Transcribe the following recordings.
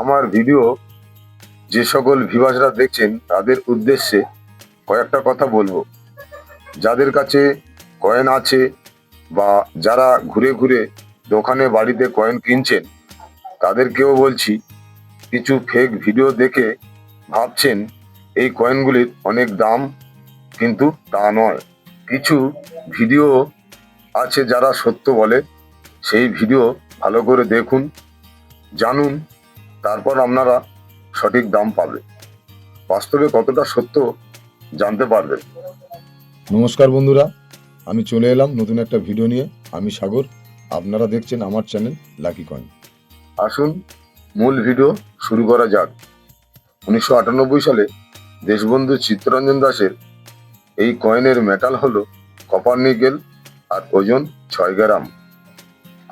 আমার ভিডিও, যে সকল ভিভাসরা দেখছেন, তাদের উদ্দেশ্যে কয়েকটা কথা বলব। যাদের কাছে কয়েন আছে বা যারা ঘুরে ঘুরে দোকানে, বাড়িতে কয়েন কিনছেন, তাদেরকেও বলছি, কিছু ফেক ভিডিও দেখে ভাবছেন, এই কয়েনগুলির অনেক দাম, কিন্তু তা নয়। কিছু ভিডিও আছে যারা সত্য বলে, সেই ভিডিও ভালো করে দেখুন, জানুন তারপর আপনারা সঠিক দাম পাবে। বাস্তবে কতটা সত্য জানতে পারবেন। নমস্কার বন্ধুরা আমি চলে এলাম নতুন একটা ভিডিও নিয়ে। আমি সাগর আপনারা দেখছেন আমার চ্যানেল লাকি কয়েন। আসুন মূল ভিডিও শুরু করা যাক। উনিশশো আটানব্বই সালে দেশবন্ধু চিত্তরঞ্জন দাসের এই কয়েনের মেটাল হলো কপার নিকেল আর ওজন ছয় গ্রাম।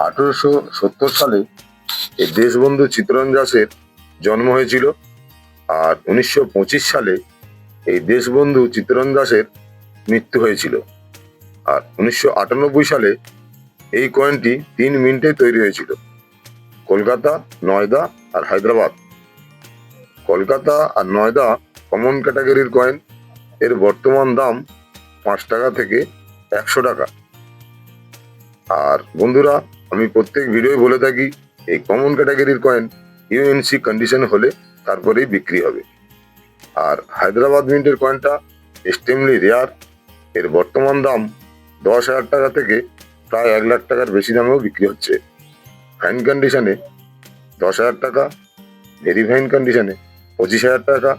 আঠেরোশো সত্তর সালে এই দেশবন্ধু চিত্তরঞ্জন দাসের জন্ম হয়েছিল আর উনিশশো পঁচিশ সালে এই দেশবন্ধু চিত্তরঞ্জন দাসের মৃত্যু হয়েছিল। আর উনিশশো আটানব্বই সালে এই কয়েনটি তিন মিনিটে তৈরি হয়েছিল। কলকাতা, নয়দা আর হায়দ্রাবাদ। কলকাতা আর নয়দা কমন ক্যাটাগরির কয়েন এর বর্তমান দাম পাঁচ টাকা থেকে একশো টাকা। আর বন্ধুরা, আমি প্রত্যেক ভিডিওয় বলে থাকি এই কমন ক্যাটাগরির কয়েন ইউএনসি কন্ডিশন হলে তারপরেই বিক্রি হবে। আর হায়দ্রাবাদ মিন্টের কয়েনটা এক্সট্রিমলি রেয়ার এর বর্তমান দাম দশ হাজার টাকা থেকে প্রায় এক লাখ টাকার বেশি দামেও বিক্রি হচ্ছে। ফাইন কন্ডিশনে দশ হাজার টাকা ভেরি ফাইন কন্ডিশনে পঁচিশ হাজার টাকা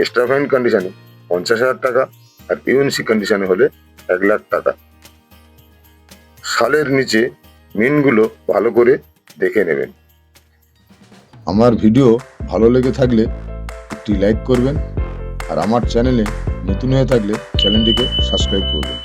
এক্সট্রা ফাইন কন্ডিশনে পঞ্চাশ হাজার টাকা, আর ইউএনসি কন্ডিশনে হলে এক লাখ টাকা। সালের নিচে মিনগুলো ভালো করে দেখে নেবেন। আমার ভিডিও ভালো লেগে থাকলে একটি লাইক করবেন আর আমার চ্যানেলে নতুন হয়ে থাকলে চ্যানেলটিকে সাবস্ক্রাইব করবেন।